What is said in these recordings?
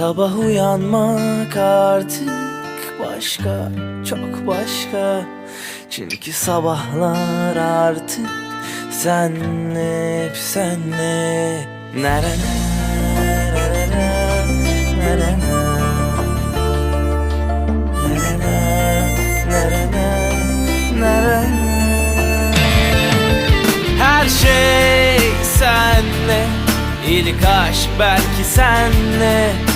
Sabah uyanmak artık başka, çok başka Çünkü sabahlar artık senle, hep senle Nerene, nerene, nerene her şey senle İlk aşk belki senle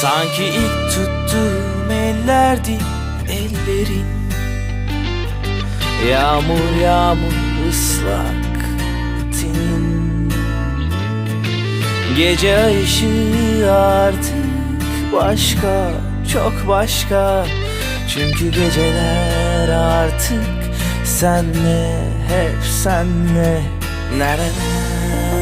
Sanki ilk tuttuğum ellerdi ellerin. Yağmur yağmur ıslak tenin Gece ışığı artık başka çok başka. Çünkü geceler artık senle hep senle. Nerede